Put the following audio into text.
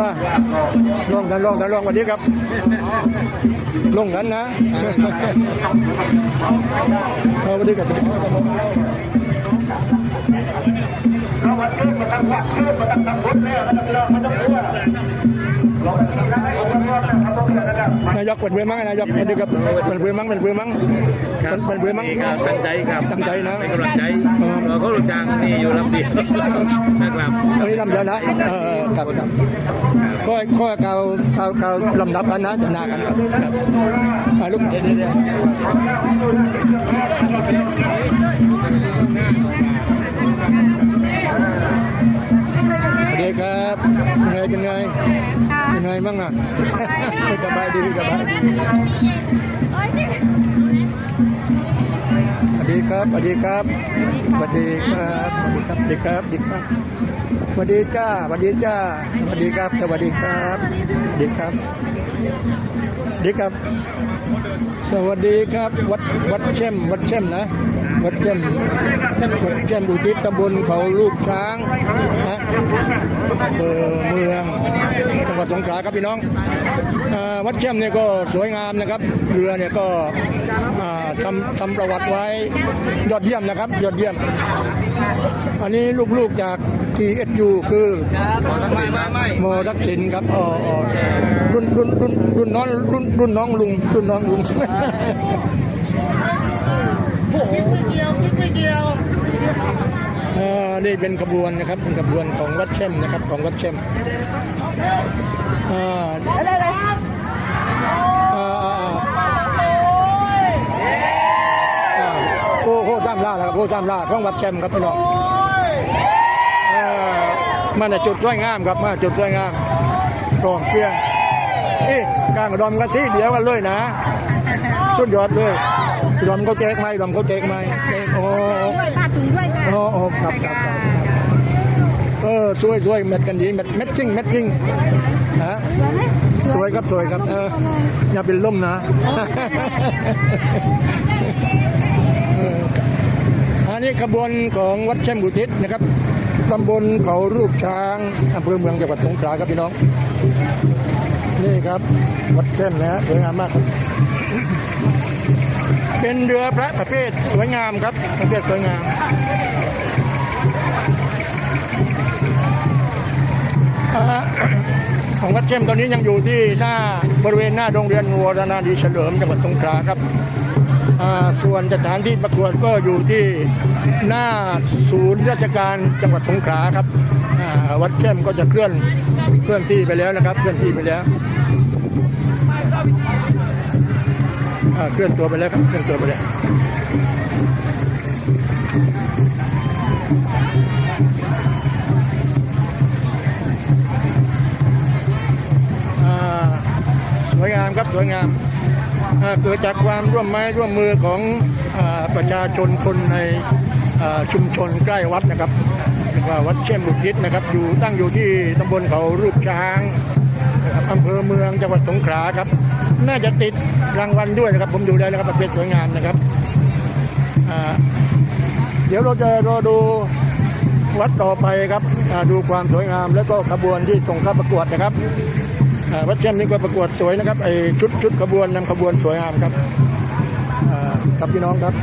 ว่าลองกันลองกันลองวันนี้ครับลงกันนะเอาวันนี้กับ นายกเป็นเบื่อมั้งนายกเป็นเดือกับเป็นเบื่อมั้งเป็นเบื่อมั้งครับเป็นเบื่อมั้งนี่ครับตั้งใจครับตั้งใจนะเป็นกำลังใจเออเราก็รู้จักนี่อยู่ลำเดียวนะครับอันนี้ลำเดียวนะเออครับครับก็ก็เกาเกาเกาลำดับกันนะจะหนากันครับครับอ่าลูกเดี๋ยวเดี๋ยวเดี๋ยวสวัสดีครับเป็นไงเป็นไงเป็นไงบ้างอะสบายดีสบายดีสวัสดีครับสวัสดีครับสวัสดีครับสวัสดีครับสวัสดีครับสวัสดีครับสวัสดีจ้าสวัสดีจ้าสวัสดีครับสวัสดีครับสวัสดีครับสวัสดีครับ สวัสดีครับ วัดวัดเช่มวัดเช่มนะวัดเช่มวัดเช่มอุทิศตำบลเขาลูกช้างนะเมือง วัดสงขลาครับพี่น้องอวัดเช่มเนี่ยก็สวยงามนะครับ เรือเนี่ยก็ทำทำประวัติไว้ยอดเยี่ยมนะครับ ยอดเยี่ยม อันนี้ลูกๆจาก TSU คือโมทักษิณครับอ๋ออ๋อรุ่นรุ่นรุ่นรุ่นน้องรุ่นรุ่นน้องลุงรุ่นน้องลุงเอ่อ นี่เป็นขบวนนะครับเป็นขบวนของวัดเช่มนะครับของวัดเช่มอ่าอ่าอ่าอ่าโอ้โหตามล่าแล้วครับโอ้ตามล่าของวัดเช่มครับพี่น้องมันน่ะจุดสวยงามครับมาจุดสวยงามกองเพียงเอ๊ะกลางอุดอมก็สีเดียวกันเลยนะสุดยอดเลย ดอมเขาแจกไหมอุดอมเขาแจกไหมแจกโอ้ผ้าถุงด้วยค่ะโอ้โอ้ครับครับครับเออสวยสวยเม็ดกันดีเม็ดเม็ดจริงเม็ดจริงฮะสวยครับสวยครับเอออย่าเป็นล่มนะเอออันนี้ขบวนของวัดเช่มบุทิศนะครับตำบลเขารูปช้างอำเภอเมืองจังหวัดสงขลาครับพี่น้อง นี่ครับ วัดเช่มนะฮะสวยงามมากครับ เป็นเรือพระประเภทสวยงามครับประเภทสวยงามของวัดเช่มตอนนี้ยังอยู่ที่หน้าบริเวณหน้าโรงเรียนวัวรนาดีเฉลิมจังหวัดสงขลาครับส่วนสถานที่ประกวดก็อยู่ที่หน้าศูนย์ราชการจังหวัดสงขลาครับวัดเช่มก็จะเคลื่อนเคลื่อนที่ไปแล้วนะครับ เคลื่อนที่ไปแล้ว เคลื่อนตัวไปแล้วครับเคลื่อนตัวไปแล้วสวยงามครับสวยงามเกิดจากความร่วมไม้ร่วมมือของอประชาชนคนในชุมชนใกล้วัดนะครับว่าวัดเชี่ยมบุกิจนะครับ อยู่ตั้งอยู่ที่ตำบลเขารูปช้าง นะครับอำเภอเมืองจังหวัดสงขลาครับ น่าจะติดรางวัลด้วยนะครับ ผมดูได้แล้วครับประเภทสวยงามนะครับเดี๋ยวเราจะรอดูวัดต่อไปครับดูความสวยงาม แล้วก็ขบวนที่ส่งเข้าประกวดนะครับวัดเช่มนี่ก็ประกวดสวยนะครับไอชุดชุดขบวนนำขบวนสวยงามครับอ่าครับพี่น้องครับ